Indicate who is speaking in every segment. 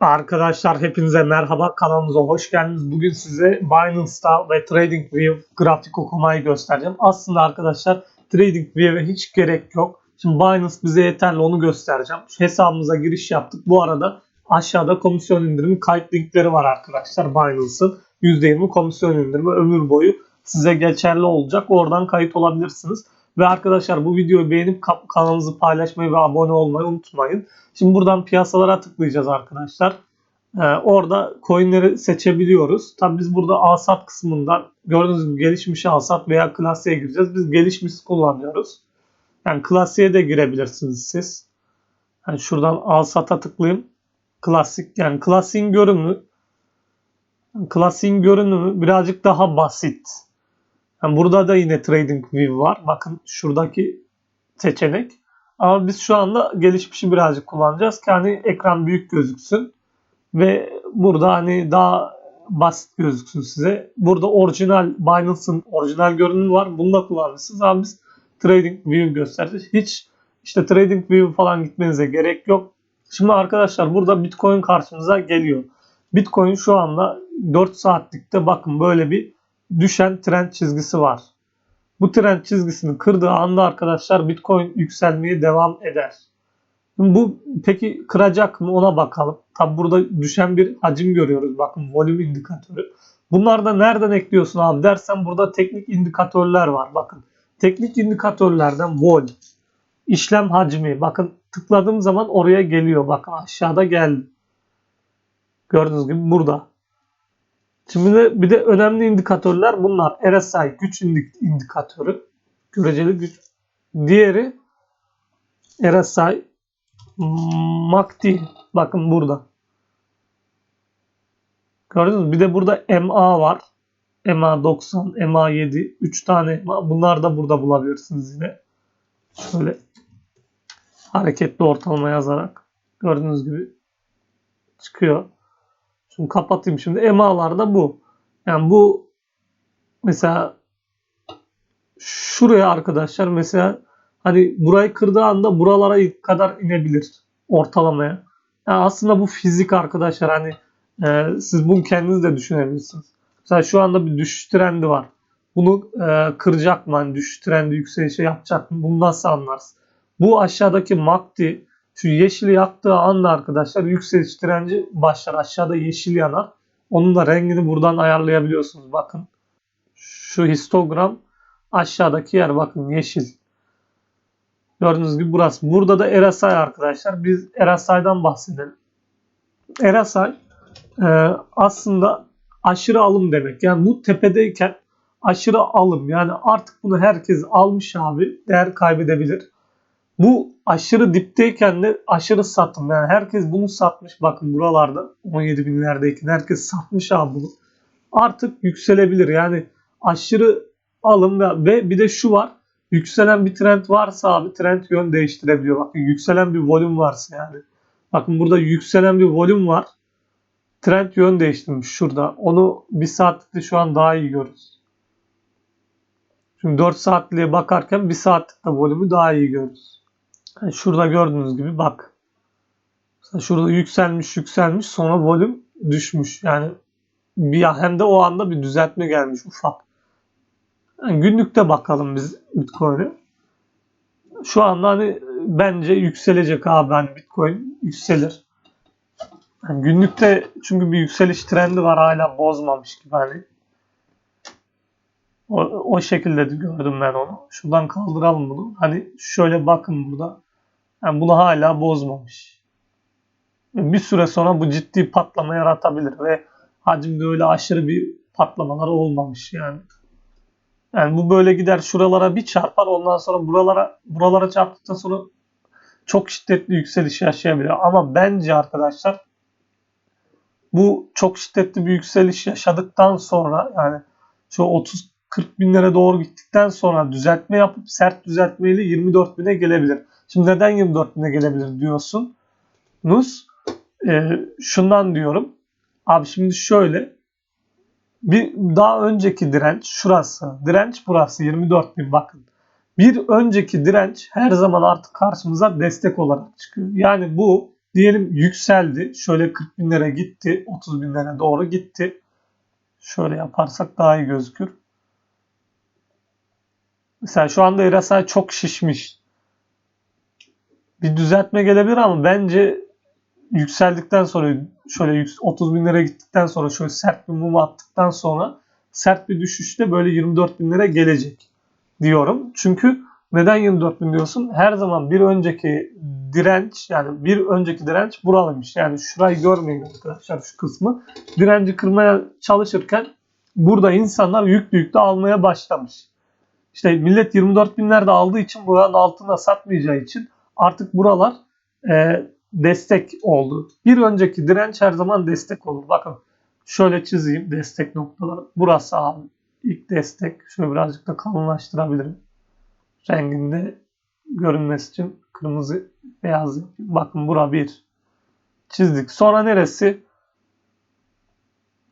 Speaker 1: Arkadaşlar hepinize merhaba kanalımıza hoş geldiniz. Bugün size Binance'da ve TradingView grafik okumayı göstereceğim. Aslında arkadaşlar TradingView'e hiç gerek yok. Şimdi Binance bize yeterli onu göstereceğim. Şu hesabımıza giriş yaptık. Bu arada aşağıda komisyon indirimi kayıt linkleri var arkadaşlar Binance'ın. %20 komisyon indirimi ömür boyu size geçerli olacak. Oradan kayıt olabilirsiniz. Ve arkadaşlar bu videoyu beğenip ka- kanalımızı paylaşmayı ve abone olmayı unutmayın. Şimdi buradan piyasalara tıklayacağız arkadaşlar. Ee, orada coinleri seçebiliyoruz. Tabi biz burada alsat kısmından gördüğünüz gibi gelişmiş alsat veya klasiğe gireceğiz. Biz gelişmiş kullanıyoruz. Yani klasiğe de girebilirsiniz siz. Yani şuradan alsata tıklayayım. Klasik yani klasiğin görünümü klasiğin görünümü birazcık daha basit. Yani burada da yine Trading View var. Bakın şuradaki seçenek. Ama biz şu anda gelişmişi birazcık kullanacağız ki hani ekran büyük gözüksün. Ve burada hani daha basit gözüksün size. Burada orijinal Binance'ın orijinal görünümü var. Bunu da kullanırsınız. Ama biz Trading View gösterdik. Hiç işte Trading View falan gitmenize gerek yok. Şimdi arkadaşlar burada Bitcoin karşımıza geliyor. Bitcoin şu anda 4 saatlikte bakın böyle bir düşen trend çizgisi var. Bu trend çizgisini kırdığı anda arkadaşlar Bitcoin yükselmeye devam eder. Bu peki kıracak mı ona bakalım. Tabi burada düşen bir hacim görüyoruz. Bakın volüm indikatörü. Bunlar da nereden ekliyorsun abi dersen burada teknik indikatörler var. Bakın teknik indikatörlerden vol, işlem hacmi. Bakın tıkladığım zaman oraya geliyor. Bakın aşağıda geldi. Gördüğünüz gibi burada. Şimdi de bir de önemli indikatörler bunlar. RSI güç indik- indikatörü. Göreceli güç. Diğeri RSI MACD. Bakın burada. Gördünüz mü? Bir de burada MA var. MA 90, MA 7. 3 tane MA. Bunlar da burada bulabilirsiniz yine. Şöyle hareketli ortalama yazarak. Gördüğünüz gibi çıkıyor. Şimdi kapatayım şimdi. EMA'lar da bu. Yani bu mesela şuraya arkadaşlar mesela hani burayı kırdığı anda buralara kadar inebilir ortalamaya. Yani aslında bu fizik arkadaşlar hani e, siz bunu kendiniz de düşünebilirsiniz. Mesela şu anda bir düşüş trendi var. Bunu e, kıracak mı? Hani düşüş trendi yükselişe yapacak mı? Bunu nasıl anlarsın? Bu aşağıdaki MACD şu yeşili yaktığı anda arkadaşlar yükseliş direnci başlar. Aşağıda yeşil yanar. Onun da rengini buradan ayarlayabiliyorsunuz. Bakın. Şu histogram aşağıdaki yer bakın yeşil. Gördüğünüz gibi burası. Burada da RSI arkadaşlar. Biz RSI'dan bahsedelim. RSI e, aslında aşırı alım demek. Yani bu tepedeyken aşırı alım. Yani artık bunu herkes almış abi. Değer kaybedebilir. Bu aşırı dipteyken de aşırı satım. Yani herkes bunu satmış. Bakın buralarda 17 binlerdeyken herkes satmış abi bunu. Artık yükselebilir. Yani aşırı alım ve, ve bir de şu var. Yükselen bir trend varsa abi trend yön değiştirebiliyor. Bakın yükselen bir volüm varsa yani. Bakın burada yükselen bir volüm var. Trend yön değiştirmiş şurada. Onu bir saatlikte şu an daha iyi görürüz. Şimdi 4 saatliğe bakarken bir saatlikte volümü daha iyi görürüz. Yani şurada gördüğünüz gibi bak. Mesela şurada yükselmiş yükselmiş sonra volüm düşmüş. Yani bir hem de o anda bir düzeltme gelmiş ufak. Yani günlükte bakalım biz Bitcoin'e. Şu anda hani bence yükselecek abi hani Bitcoin yükselir. Yani günlükte çünkü bir yükseliş trendi var hala bozmamış gibi hani. O, o şekilde de gördüm ben onu. Şuradan kaldıralım bunu. Hani şöyle bakın burada. Yani bunu hala bozmamış. Bir süre sonra bu ciddi patlama yaratabilir ve hacimde öyle aşırı bir patlamalar olmamış yani. Yani bu böyle gider şuralara bir çarpar ondan sonra buralara buralara çarptıktan sonra çok şiddetli yükseliş yaşayabilir. Ama bence arkadaşlar bu çok şiddetli bir yükseliş yaşadıktan sonra yani şu 30 40 binlere doğru gittikten sonra düzeltme yapıp sert düzeltmeyle 24 bine gelebilir. Şimdi neden 24 bine gelebilir diyorsun? Nus e, şundan diyorum. Abi şimdi şöyle bir daha önceki direnç şurası. Direnç burası 24 bin bakın. Bir önceki direnç her zaman artık karşımıza destek olarak çıkıyor. Yani bu diyelim yükseldi. Şöyle 40 binlere gitti. 30 binlere doğru gitti. Şöyle yaparsak daha iyi gözükür. Mesela şu anda RSI çok şişmiş. Bir düzeltme gelebilir ama bence yükseldikten sonra şöyle yük- 30 binlere gittikten sonra şöyle sert bir mum attıktan sonra sert bir düşüşte böyle 24 binlere gelecek diyorum. Çünkü neden 24 bin diyorsun? Her zaman bir önceki direnç yani bir önceki direnç buralıymış. Yani şurayı görmeyin arkadaşlar şu kısmı. Direnci kırmaya çalışırken burada insanlar yüklü yüklü almaya başlamış. İşte millet 24 binlerde aldığı için buranın altında satmayacağı için artık buralar e, destek oldu. Bir önceki direnç her zaman destek olur. Bakın şöyle çizeyim destek noktaları. Burası abi ilk destek. Şöyle birazcık da kalınlaştırabilirim. Renginde görünmesi için kırmızı beyaz. Bakın bura bir çizdik. Sonra neresi?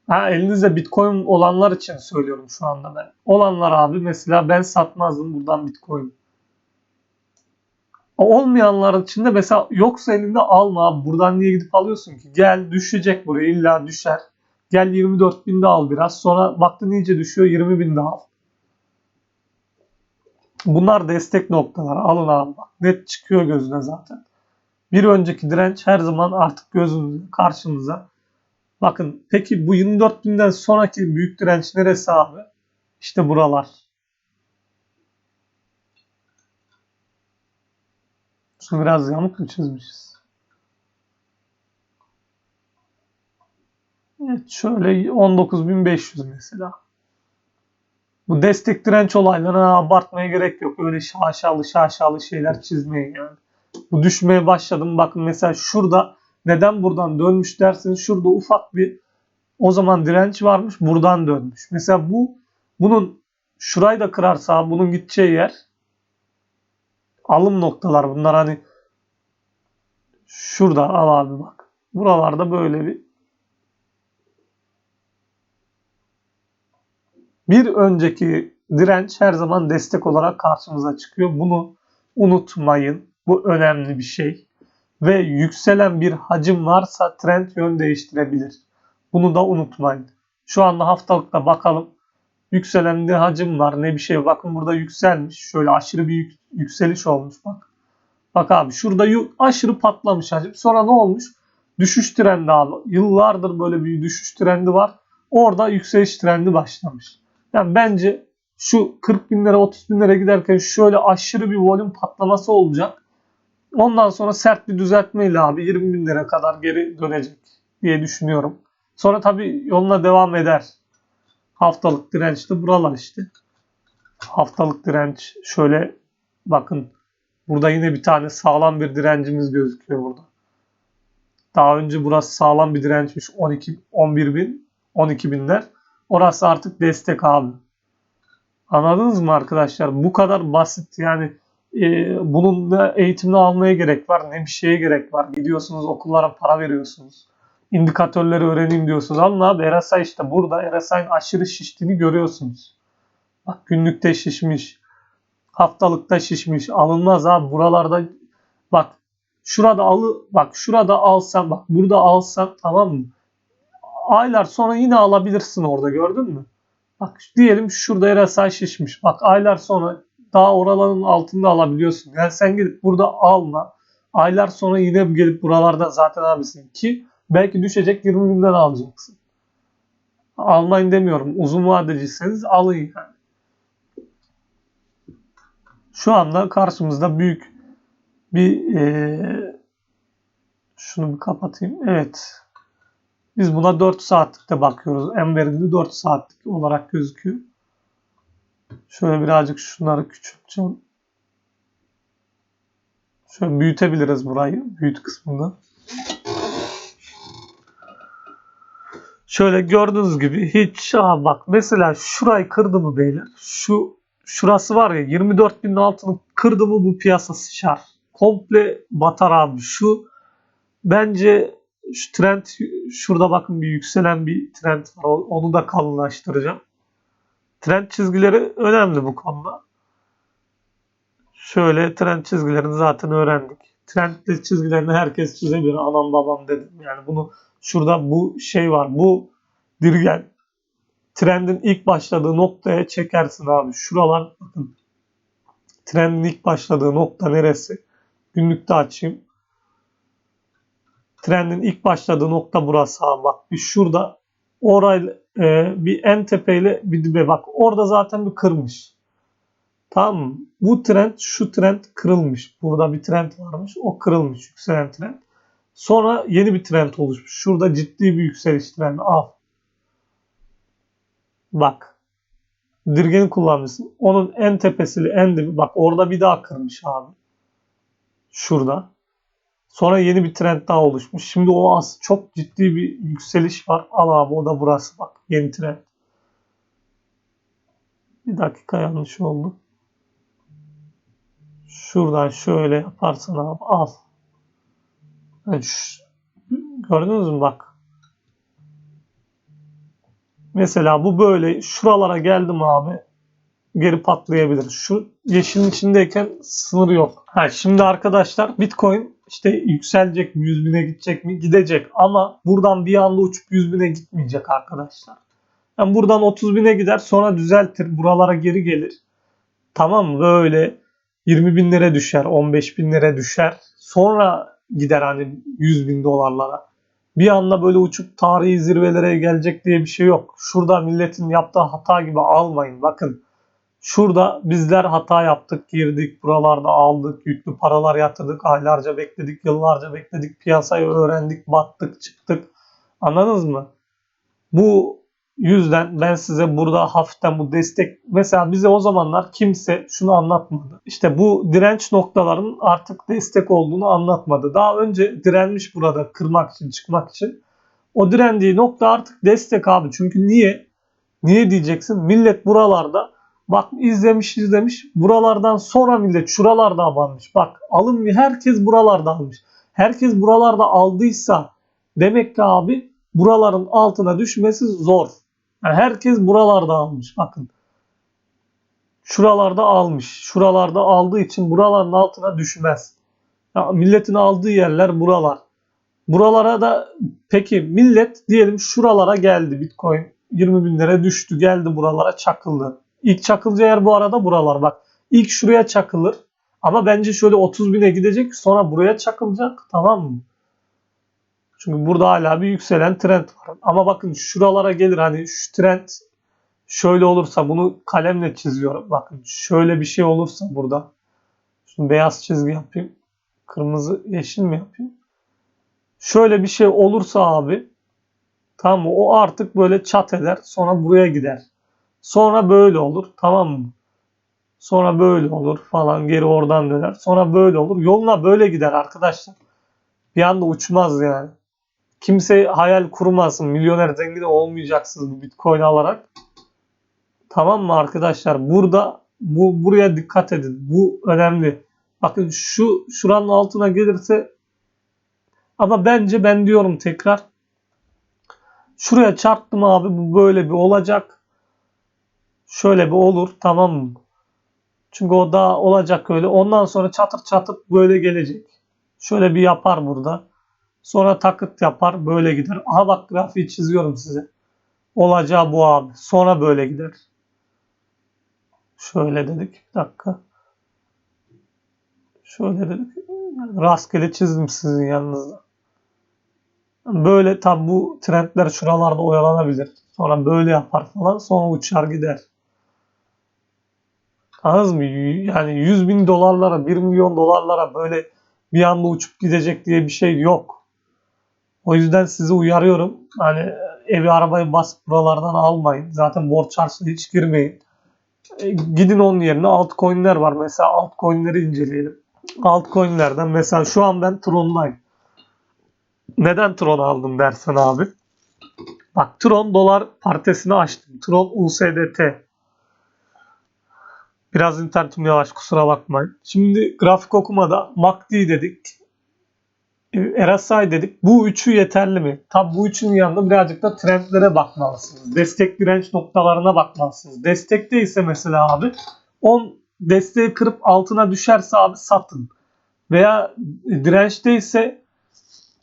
Speaker 1: Ha elinizde bitcoin olanlar için söylüyorum şu anda ben. Olanlar abi mesela ben satmazdım buradan bitcoin. Olmayanlar için de mesela yoksa elinde alma abi. Buradan niye gidip alıyorsun ki? Gel düşecek buraya illa düşer. Gel 24 binde al biraz. Sonra baktın iyice düşüyor 20 binde al. Bunlar destek noktalar. Alın abi. Net çıkıyor gözüne zaten. Bir önceki direnç her zaman artık gözünüzde karşınıza. Bakın peki bu 24 binden sonraki büyük direnç neresi abi? İşte buralar. Şunu biraz yamuk mu çizmişiz? Evet şöyle 19.500 mesela. Bu destek direnç olaylarına abartmaya gerek yok. Öyle şaşalı şaşalı şeyler çizmeyin yani. Bu düşmeye başladım. Bakın mesela şurada neden buradan dönmüş derseniz şurada ufak bir o zaman direnç varmış buradan dönmüş. Mesela bu bunun şurayı da kırarsa bunun gideceği yer alım noktalar bunlar hani şurada al abi bak. Buralarda böyle bir bir önceki direnç her zaman destek olarak karşımıza çıkıyor. Bunu unutmayın. Bu önemli bir şey. Ve yükselen bir hacim varsa trend yön değiştirebilir. Bunu da unutmayın. Şu anda haftalıkta bakalım. Yükselen ne hacim var ne bir şey. Bakın burada yükselmiş. Şöyle aşırı bir yük- yükseliş olmuş bak. Bak abi şurada aşırı patlamış hacim. Sonra ne olmuş? Düşüş trendi abi. Yıllardır böyle bir düşüş trendi var. Orada yükseliş trendi başlamış. Yani bence şu 40 binlere 30 binlere giderken şöyle aşırı bir volüm patlaması olacak. Ondan sonra sert bir düzeltmeyle abi 20 binlere kadar geri dönecek diye düşünüyorum. Sonra tabii yoluna devam eder. Haftalık direnç de buralar işte. Haftalık direnç şöyle bakın burada yine bir tane sağlam bir direncimiz gözüküyor burada. Daha önce burası sağlam bir dirençmiş 12 11 bin 12 binler. Orası artık destek abi. Anladınız mı arkadaşlar? Bu kadar basit yani e, bunun da eğitimini almaya gerek var ne bir şeye gerek var. Gidiyorsunuz okullara para veriyorsunuz. İndikatörleri öğreneyim diyorsunuz. Alın abi RSI işte burada RSI'nin aşırı şiştiğini görüyorsunuz. Bak günlükte şişmiş. Haftalıkta şişmiş. Alınmaz abi buralarda bak şurada alı bak şurada alsan bak burada alsan tamam mı? Aylar sonra yine alabilirsin orada gördün mü? Bak diyelim şurada RSI şişmiş. Bak aylar sonra daha oraların altında alabiliyorsun. Yani sen gidip burada alma. Aylar sonra yine gelip buralarda zaten abisin ki belki düşecek 20 binden alacaksın. Almayın demiyorum. Uzun vadeciyseniz alın yani. Şu anda karşımızda büyük bir eee, şunu bir kapatayım. Evet. Biz buna 4 saatlikte bakıyoruz. En verimli 4 saatlik olarak gözüküyor. Şöyle birazcık şunları küçülteceğim. Şöyle büyütebiliriz burayı. Büyüt kısmını. Şöyle gördüğünüz gibi hiç aa bak mesela şurayı kırdı mı beyler? Şu şurası var ya 24 binin altını kırdı mı bu piyasa sıçar. Komple batar abi. Şu bence şu trend şurada bakın bir yükselen bir trend var. Onu da kalınlaştıracağım. Trend çizgileri önemli bu konuda. Şöyle trend çizgilerini zaten öğrendik. trendli çizgilerini herkes çizebilir. Anam babam dedim. Yani bunu şurada bu şey var. Bu dirgen trendin ilk başladığı noktaya çekersin abi. Şuralar bakın. Trendin ilk başladığı nokta neresi? Günlükte açayım. Trendin ilk başladığı nokta burası abi. Bak bir şurada orayla e, bir en tepeyle bir dibe bak. Orada zaten bir kırmış. Tamam mı? Bu trend şu trend kırılmış. Burada bir trend varmış. O kırılmış. Yükselen trend. Sonra yeni bir trend oluşmuş. Şurada ciddi bir yükseliş trendi. Al. Bak. Dirgeni kullanmışsın. Onun en tepesiyle en dibi. Bak orada bir daha kırmış abi. Şurada. Sonra yeni bir trend daha oluşmuş. Şimdi o az çok ciddi bir yükseliş var. Al abi o da burası bak. Yeni trend. Bir dakika yanlış oldu. Şuradan şöyle yaparsan abi al. Yani şu- gördünüz mü bak. Mesela bu böyle şuralara geldim abi geri patlayabilir. Şu yeşilin içindeyken sınır yok. Ha, şimdi arkadaşlar Bitcoin işte yükselecek mi 100 bine gidecek mi? Gidecek ama buradan bir anda uçup 100 bine gitmeyecek arkadaşlar. Yani buradan 30 bine gider sonra düzeltir buralara geri gelir. Tamam? Böyle 20 binlere düşer 15 binlere düşer. Sonra gider hani 100 bin dolarlara. Bir anda böyle uçup tarihi zirvelere gelecek diye bir şey yok. Şurada milletin yaptığı hata gibi almayın. Bakın Şurada bizler hata yaptık, girdik, buralarda aldık, yüklü paralar yatırdık, aylarca bekledik, yıllarca bekledik, piyasayı öğrendik, battık, çıktık. Anladınız mı? Bu yüzden ben size burada hafiften bu destek, mesela bize o zamanlar kimse şunu anlatmadı. İşte bu direnç noktaların artık destek olduğunu anlatmadı. Daha önce direnmiş burada kırmak için, çıkmak için. O direndiği nokta artık destek abi. Çünkü niye? Niye diyeceksin? Millet buralarda Bak izlemiş izlemiş. Buralardan sonra millet şuralarda abanmış. Bak alım herkes buralarda almış. Herkes buralarda aldıysa demek ki abi buraların altına düşmesi zor. Yani herkes buralarda almış. Bakın. Şuralarda almış. Şuralarda aldığı için buraların altına düşmez. Ya milletin aldığı yerler buralar. Buralara da peki millet diyelim şuralara geldi Bitcoin 20 bin lira düştü geldi buralara çakıldı. İlk çakılacağı yer bu arada buralar. Bak ilk şuraya çakılır. Ama bence şöyle 30 bine gidecek sonra buraya çakılacak. Tamam mı? Çünkü burada hala bir yükselen trend var. Ama bakın şuralara gelir hani şu trend şöyle olursa bunu kalemle çiziyorum. Bakın şöyle bir şey olursa burada. Şimdi beyaz çizgi yapayım. Kırmızı yeşil mi yapayım? Şöyle bir şey olursa abi tamam mı? O artık böyle çat eder. Sonra buraya gider. Sonra böyle olur. Tamam mı? Sonra böyle olur falan. Geri oradan döner. Sonra böyle olur. Yoluna böyle gider arkadaşlar. Bir anda uçmaz yani. Kimse hayal kurmasın. Milyoner zengin olmayacaksınız bu bitcoin alarak. Tamam mı arkadaşlar? Burada bu buraya dikkat edin. Bu önemli. Bakın şu şuranın altına gelirse ama bence ben diyorum tekrar şuraya çarptım abi bu böyle bir olacak şöyle bir olur tamam mı? Çünkü o da olacak öyle. Ondan sonra çatır çatır böyle gelecek. Şöyle bir yapar burada. Sonra takıt yapar böyle gider. Aha bak grafiği çiziyorum size. Olacağı bu abi. Sonra böyle gider. Şöyle dedik. Bir dakika. Şöyle dedik. Rastgele çizdim sizin yanınızda. Böyle tabi bu trendler şuralarda oyalanabilir. Sonra böyle yapar falan. Sonra uçar gider. Anladınız mı? Yani 100 bin dolarlara, 1 milyon dolarlara böyle bir anda uçup gidecek diye bir şey yok. O yüzden sizi uyarıyorum. Hani evi arabayı bas buralardan almayın. Zaten borç harçlı hiç girmeyin. E, gidin onun yerine altcoin'ler var. Mesela altcoin'leri inceleyelim. Altcoin'lerden mesela şu an ben Tron'dayım. Neden Tron aldım dersen abi. Bak Tron dolar partesini açtım. Tron USDT. Biraz internetim yavaş kusura bakmayın. Şimdi grafik okumada MACD dedik. E, RSI dedik. Bu üçü yeterli mi? Tabi bu üçünün yanında birazcık da trendlere bakmalısınız. Destek direnç noktalarına bakmalısınız. Destekte ise mesela abi 10 desteği kırıp altına düşerse abi satın. veya dirençteyse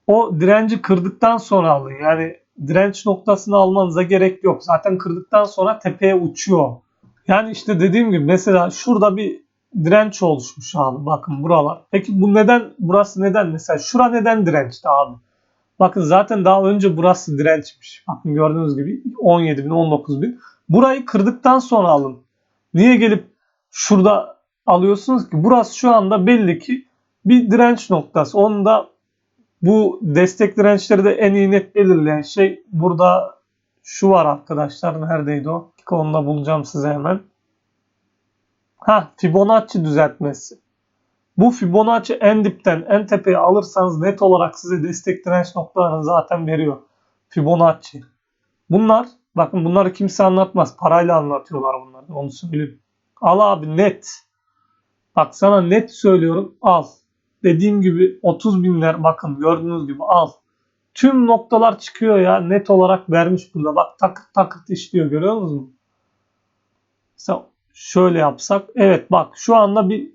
Speaker 1: o direnci kırdıktan sonra alın. Yani direnç noktasını almanıza gerek yok. Zaten kırdıktan sonra tepeye uçuyor. Yani işte dediğim gibi mesela şurada bir direnç oluşmuş abi. Bakın buralar. Peki bu neden? Burası neden? Mesela şura neden dirençti abi? Bakın zaten daha önce burası dirençmiş. Bakın gördüğünüz gibi 17 bin, 19 bin. Burayı kırdıktan sonra alın. Niye gelip şurada alıyorsunuz ki? Burası şu anda belli ki bir direnç noktası. Onu da bu destek dirençleri de en iyi net belirleyen şey burada şu var arkadaşlar. Neredeydi o? Onu da bulacağım size hemen. Ha Fibonacci düzeltmesi. Bu Fibonacci en dipten en tepeye alırsanız net olarak size destek direnç noktalarını zaten veriyor. Fibonacci. Bunlar bakın bunları kimse anlatmaz. Parayla anlatıyorlar bunları. Onu söyleyeyim. Al abi net. Bak sana net söylüyorum al. Dediğim gibi 30 binler bakın gördüğünüz gibi al. Tüm noktalar çıkıyor ya net olarak vermiş burada. Bak takırt takırt işliyor görüyor musunuz? Mesela şöyle yapsak. Evet bak şu anda bir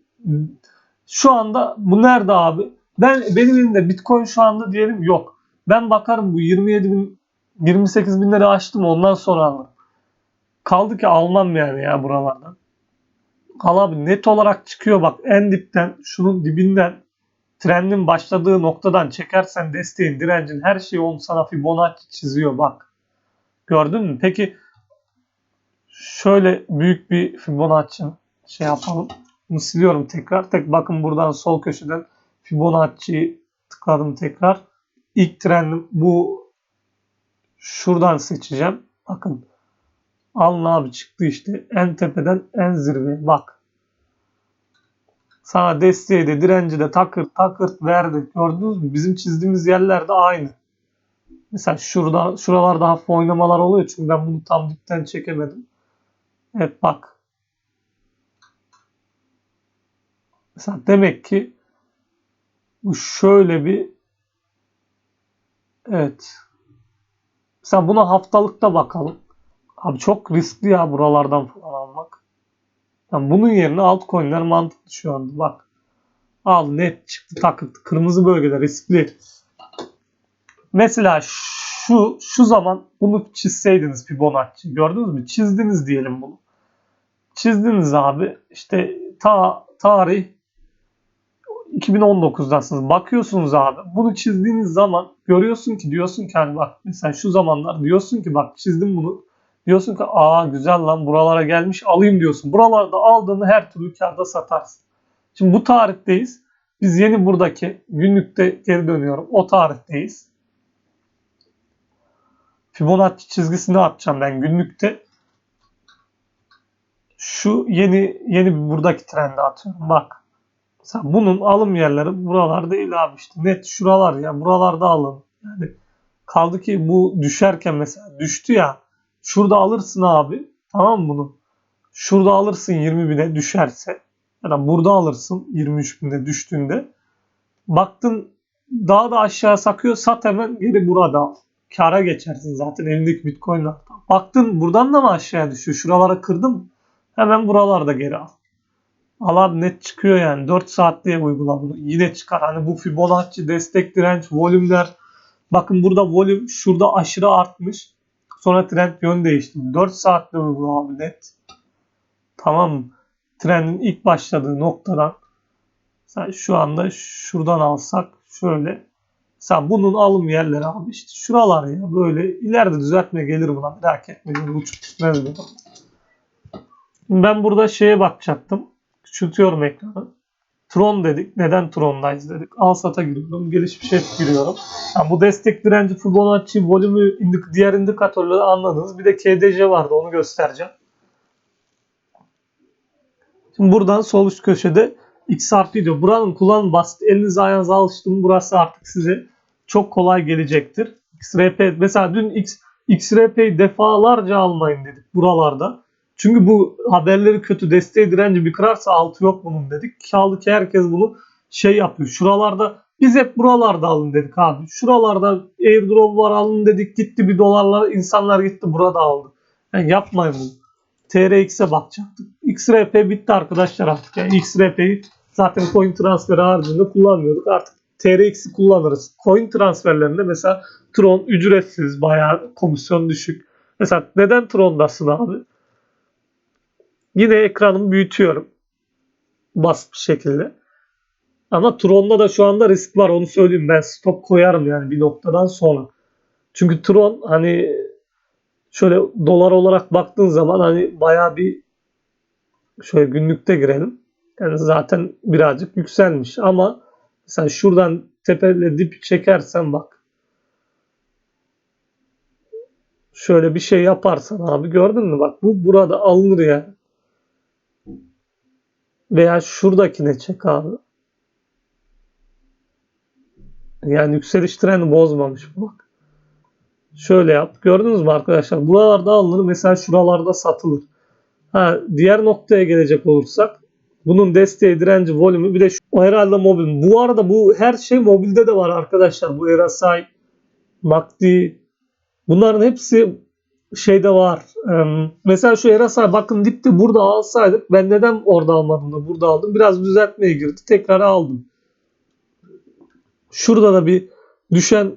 Speaker 1: şu anda bu nerede abi? Ben benim elimde Bitcoin şu anda diyelim yok. Ben bakarım bu 27 bin 28 binleri açtım ondan sonra alırım. Kaldı ki almam yani ya buralardan. Al abi net olarak çıkıyor bak en dipten şunun dibinden trendin başladığı noktadan çekersen desteğin direncin her şeyi onu sana Fibonacci çiziyor bak. Gördün mü? Peki şöyle büyük bir Fibonacci şey yapalım. Bunu siliyorum tekrar. Tek bakın buradan sol köşeden Fibonacci'yi tıkladım tekrar. İlk trendim bu şuradan seçeceğim. Bakın alın abi çıktı işte en tepeden en zirve bak. Sana desteği de direnci de takır takır verdi. Gördünüz mü? Bizim çizdiğimiz yerler de aynı. Mesela şurada şuralarda hafif oynamalar oluyor çünkü ben bunu tam dipten çekemedim. Evet bak. Mesela demek ki bu şöyle bir evet. Mesela buna haftalıkta bakalım. Abi çok riskli ya buralardan falan almak. Yani bunun yerine altcoin'ler mantıklı şu anda. Bak. Al net çıktı takıntı. Kırmızı bölgeler riskli. Mesela şu şu zaman bunu çizseydiniz Fibonacci. Gördünüz mü? Çizdiniz diyelim bunu. Çizdiniz abi. İşte ta tarih 2019'dasınız. Bakıyorsunuz abi. Bunu çizdiğiniz zaman görüyorsun ki diyorsun ki hani bak mesela şu zamanlar diyorsun ki bak çizdim bunu. Diyorsun ki aa güzel lan buralara gelmiş alayım diyorsun. Buralarda aldığını her türlü karda satarsın. Şimdi bu tarihteyiz. Biz yeni buradaki günlükte geri dönüyorum. O tarihteyiz. Fibonacci çizgisini atacağım ben günlükte. Şu yeni yeni bir buradaki trendi atıyorum. Bak. Mesela bunun alım yerleri buralar değil abi işte. Net şuralar ya. Buralarda alın. Yani kaldı ki bu düşerken mesela düştü ya. Şurada alırsın abi. Tamam mı bunu? Şurada alırsın 20 bine düşerse. Ya da burada alırsın 23 bine düştüğünde. Baktın daha da aşağı sakıyor sat hemen geri burada al. Kara geçersin zaten elindeki bitcoin'lardan. Baktın buradan da mı aşağıya düşüyor? Şuralara kırdım. Hemen buralarda geri al. Al abi net çıkıyor yani. 4 saat diye uygula bunu. Yine çıkar. Hani bu Fibonacci destek direnç volümler. Bakın burada volüm şurada aşırı artmış. Sonra trend yön değişti. 4 saatte uygula abi net. Tamam? Trendin ilk başladığı noktadan sen şu anda şuradan alsak şöyle sen bunun alım yerleri abi işte şuralar ya böyle ileride düzeltme gelir buna merak etme uçup gitmez bu. Ben burada şeye bakacaktım. Küçültüyorum ekranı. Tron dedik. Neden Tron'dayız dedik. Al sata giriyorum. Gelişmiş et giriyorum. Yani bu destek direnci Fibonacci volümü indik, diğer indikatörleri anladınız. Bir de KDC vardı onu göstereceğim. Şimdi buradan sol üst köşede XRP diyor. Buranın kullanım basit. Elinize ayağınıza alıştım. Burası artık size çok kolay gelecektir. XRP mesela dün X, XRP'yi defalarca almayın dedik buralarda. Çünkü bu haberleri kötü desteği direnci bir kırarsa altı yok bunun dedik. Kaldı ki herkes bunu şey yapıyor. Şuralarda biz hep buralarda alın dedik abi. Şuralarda airdrop var alın dedik gitti bir dolarlar insanlar gitti burada aldı. Yani yapmayın bunu. TRX'e bakacaktık. XRP bitti arkadaşlar artık. Yani XRP'yi Zaten coin transferi haricinde kullanmıyorduk. Artık TRX'i kullanırız. Coin transferlerinde mesela Tron ücretsiz, bayağı komisyon düşük. Mesela neden Tron'dasın abi? Yine ekranımı büyütüyorum. Basit bir şekilde. Ama Tron'da da şu anda risk var onu söyleyeyim. Ben stop koyarım yani bir noktadan sonra. Çünkü Tron hani şöyle dolar olarak baktığın zaman hani bayağı bir şöyle günlükte girelim. Yani zaten birazcık yükselmiş ama mesela şuradan tepeyle dip çekersen bak. Şöyle bir şey yaparsan abi gördün mü bak bu burada alınır ya. Veya şuradakine çek abi. Yani yükseliş trendi bozmamış bak. Şöyle yap. Gördünüz mü arkadaşlar? Buralarda alınır. Mesela şuralarda satılır. Ha, diğer noktaya gelecek olursak bunun desteği, direnci, volümü bir de şu, o herhalde mobil. Bu arada bu her şey mobilde de var arkadaşlar. Bu RSI, MACD bunların hepsi şeyde var. Ee, mesela şu RSI bakın dipti burada alsaydık ben neden orada almadım da burada aldım. Biraz düzeltmeye girdi. Tekrar aldım. Şurada da bir düşen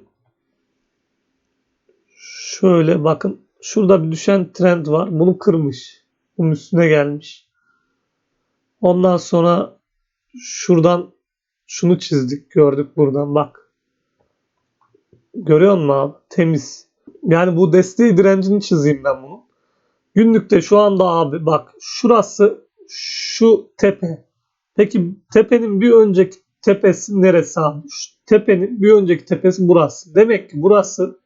Speaker 1: şöyle bakın şurada bir düşen trend var. Bunu kırmış. Bunun üstüne gelmiş. Ondan sonra şuradan şunu çizdik. Gördük buradan bak. Görüyor musun abi? Temiz. Yani bu desteği direncini çizeyim ben bunu. Günlükte şu anda abi bak şurası şu tepe. Peki tepenin bir önceki tepesi neresi abi? Şu tepenin bir önceki tepesi burası. Demek ki burası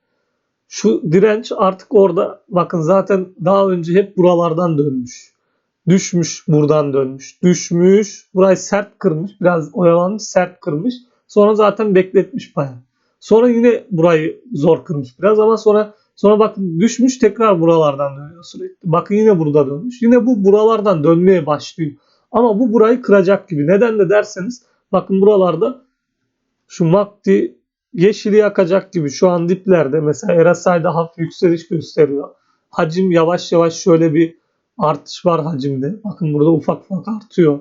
Speaker 1: şu direnç artık orada bakın zaten daha önce hep buralardan dönmüş. Düşmüş buradan dönmüş. Düşmüş. Burayı sert kırmış. Biraz oyalanmış sert kırmış. Sonra zaten bekletmiş bayağı. Sonra yine burayı zor kırmış biraz ama sonra sonra bakın düşmüş tekrar buralardan dönüyor sürekli. Bakın yine burada dönmüş. Yine bu buralardan dönmeye başlıyor. Ama bu burayı kıracak gibi. Neden de derseniz bakın buralarda şu MACD yeşili yakacak gibi şu an diplerde mesela RSI'da hafif yükseliş gösteriyor. Hacim yavaş yavaş şöyle bir artış var hacimde. Bakın burada ufak ufak artıyor.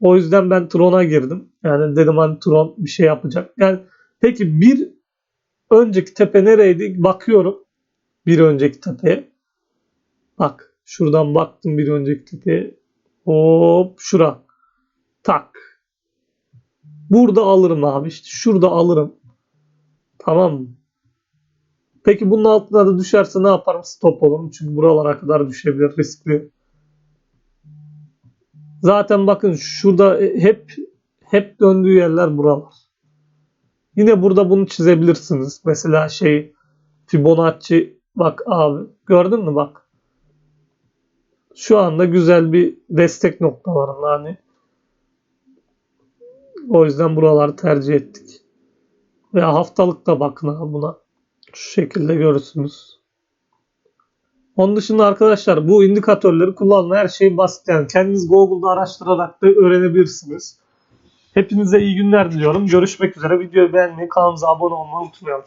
Speaker 1: O yüzden ben Tron'a girdim. Yani dedim hani Tron bir şey yapacak. Yani peki bir önceki tepe nereydi? Bakıyorum bir önceki tepeye. Bak şuradan baktım bir önceki tepeye. Hop şura. Tak. Burada alırım abi işte. Şurada alırım. Tamam mı? Peki bunun altına da düşerse ne yaparım? Stop olurum. Çünkü buralara kadar düşebilir. Riskli. Zaten bakın şurada hep hep döndüğü yerler buralar. Yine burada bunu çizebilirsiniz. Mesela şey Fibonacci bak abi gördün mü bak. Şu anda güzel bir destek noktalarında hani. O yüzden buraları tercih ettik. Ve haftalıkta bakın abi buna. Şu şekilde görürsünüz. Onun dışında arkadaşlar bu indikatörleri kullanma her şey basit yani. Kendiniz Google'da araştırarak da öğrenebilirsiniz. Hepinize iyi günler diliyorum. Görüşmek üzere. Videoyu beğenmeyi, kanalımıza abone olmayı unutmayalım.